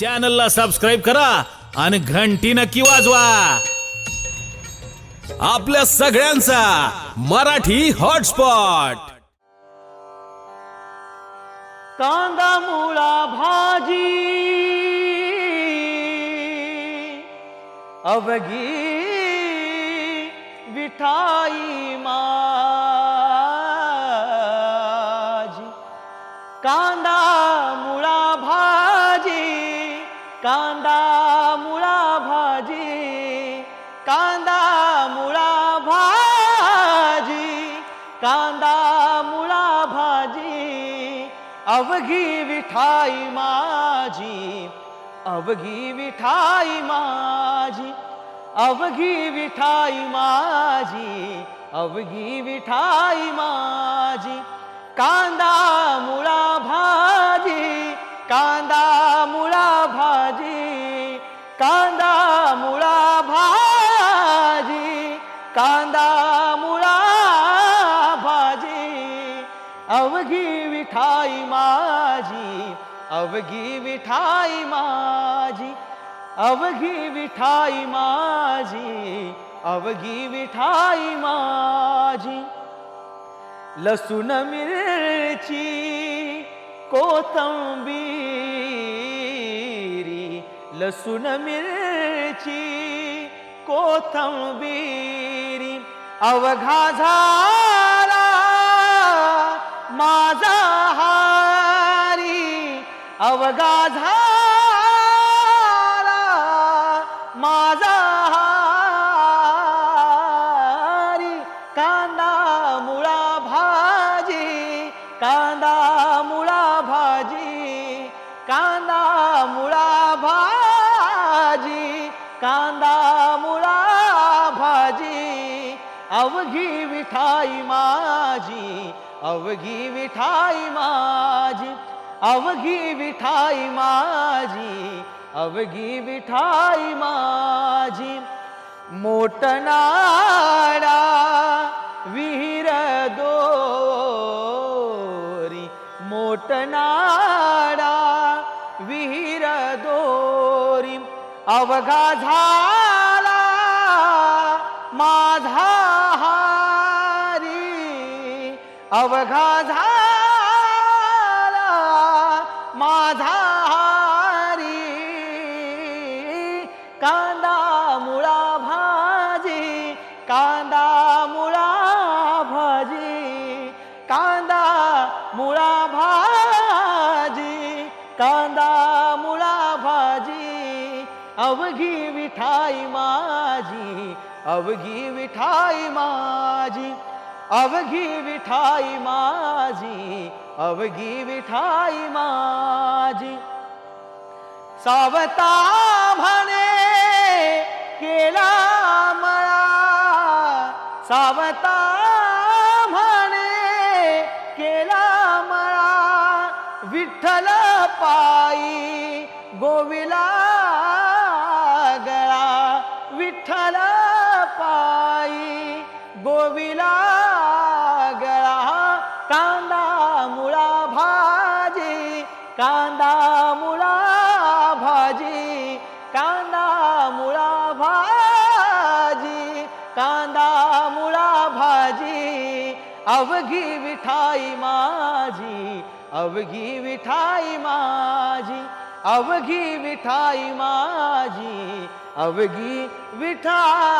चॅनलला सबस्क्राईब करा आणि घंटी नक्की वाजवा. आपल्या सगळ्यांचा मराठी हॉटस्पॉट कांदा मुळा भाजी. अवघी विठाई माजी. कांदा कांदा मुळा भाजी कांदा मुळा भाजी कांदा मुळा भाजी अवघी विठाई माझी अवघी विठाई माझी अवघी विठाई माझी अवघी विठाई माझी कांदा मुळा कांदा मुळा भाजी अवघी विठाई माझी अवघी विठाई माझी अवघी विठाई माझी अवघी विठाई माझी. लसूण मिरची कोथंबीरी लसूण मिरची कोथंबीर. अवघा झाला माझा हारी अवघा झाला माझा हारी कांदा मुळा भाजी कांदा मुळा भाजी कांदा मुळा भाजी कांदा अवघी विठाई माझी अवघी विठाई माझी अवघी विठाई माझी अवघी विठाई माझी. मोटनाडा विहीर दोरी. मोटनाडा विहीर दोरी. अवघा झाला माझा अवघा झाला माझा हारी. कांदा मुळा भाजी कांदा मुळा भाजी कांदा मुळा भाजी कांदा मुळा भाजी. अवघी विठाई माझी अवघी विठाई माझी. अवघी विठाई माझी, अवघी विठाई माझी। सावता म्हणे, केला मळा। सावता म्हणे, केला मळा। विठ्ठल पायी गोविला गळा। विठ्ठल पायी गोविला कांदा मुळा भाजी कांदा मुळा भाजी कांदा मुळा भाजी कांदा मुळा भाजी अवघी विठाई माझी अवघी विठाई माझी अवघी विठाई माझी अवघी विठाई